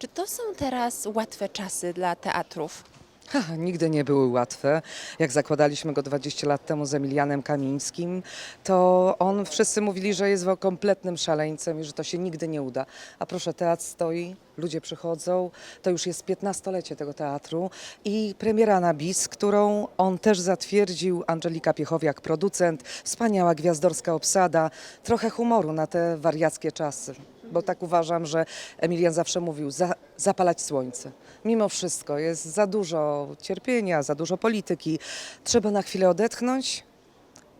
Czy to są teraz łatwe czasy dla teatrów? Ha, nigdy nie były łatwe. Jak zakładaliśmy go 20 lat temu z Emilianem Kamińskim, to on, wszyscy mówili, że jest kompletnym szaleńcem i że to się nigdy nie uda. A proszę, teatr stoi, ludzie przychodzą, to już jest 15-lecie tego teatru i premiera na BIS, którą on też zatwierdził, Angelika Piechowiak, producent, wspaniała gwiazdorska obsada, trochę humoru na te wariackie czasy. Bo tak uważam, że Emilian zawsze mówił, za, zapalać słońce. Mimo wszystko jest za dużo cierpienia, za dużo polityki. Trzeba na chwilę odetchnąć,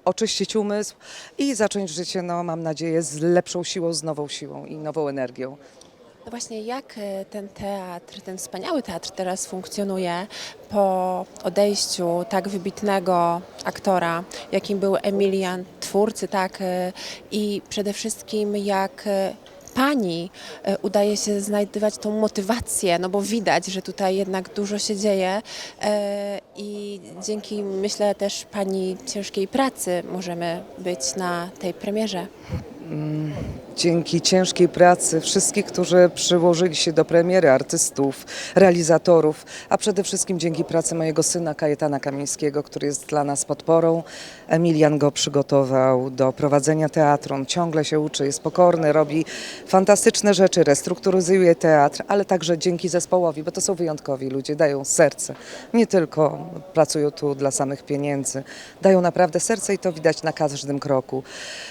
oczyścić umysł i zacząć życie, no mam nadzieję, z lepszą siłą, z nową siłą i nową energią. No właśnie, jak e, ten teatr, ten wspaniały teatr teraz funkcjonuje po odejściu tak wybitnego aktora, jakim był Emilian, twórcy, tak, e, i przede wszystkim jak e, pani e, udaje się znajdywać tą motywację, no bo widać, że tutaj jednak dużo się dzieje e, i dzięki, myślę, też pani ciężkiej pracy możemy być na tej premierze. Dzięki ciężkiej pracy wszystkich, którzy przyłożyli się do premiery, artystów, realizatorów, a przede wszystkim dzięki pracy mojego syna Kajetana Kamińskiego, który jest dla nas podporą. Emilian go przygotował do prowadzenia teatru. On ciągle się uczy, jest pokorny, robi fantastyczne rzeczy, restrukturyzuje teatr, ale także dzięki zespołowi, bo to są wyjątkowi ludzie, dają serce. Nie tylko pracują tu dla samych pieniędzy, dają naprawdę serce i to widać na każdym kroku.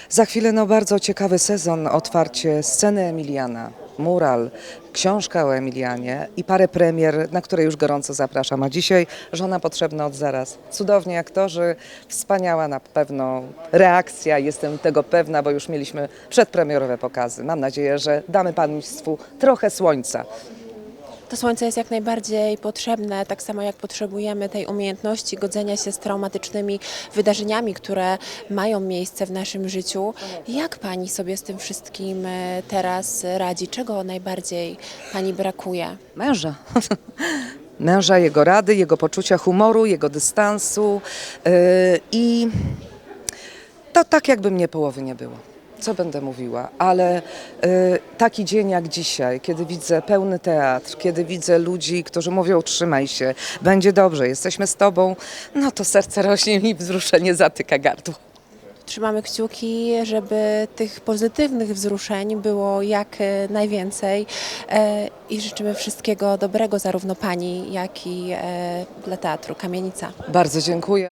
Za chwilę no bardzo ciekawy sezon, otwarcie sceny Emiliana, mural, książka o Emilianie i parę premier, na które już gorąco zapraszam. A dzisiaj żona potrzebna od zaraz. Cudowni aktorzy, wspaniała na pewno reakcja, jestem tego pewna, bo już mieliśmy przedpremierowe pokazy. Mam nadzieję, że damy Państwu trochę słońca. To słońce jest jak najbardziej potrzebne, tak samo jak potrzebujemy tej umiejętności godzenia się z traumatycznymi wydarzeniami, które mają miejsce w naszym życiu. Jak pani sobie z tym wszystkim e, teraz radzi? Czego najbardziej pani brakuje? Męża. Męża, jego rady, jego poczucia humoru, jego dystansu yy, i to tak jakby mnie połowy nie było. Co będę mówiła, ale yy, taki dzień jak dzisiaj, kiedy widzę pełny teatr, kiedy widzę ludzi, którzy mówią trzymaj się, będzie dobrze, jesteśmy z tobą, no to serce rośnie mi wzruszenie zatyka gardło. Trzymamy kciuki, żeby tych pozytywnych wzruszeń było jak e, najwięcej e, i życzymy wszystkiego dobrego zarówno pani, jak i dla teatru Kamienica. Bardzo dziękuję.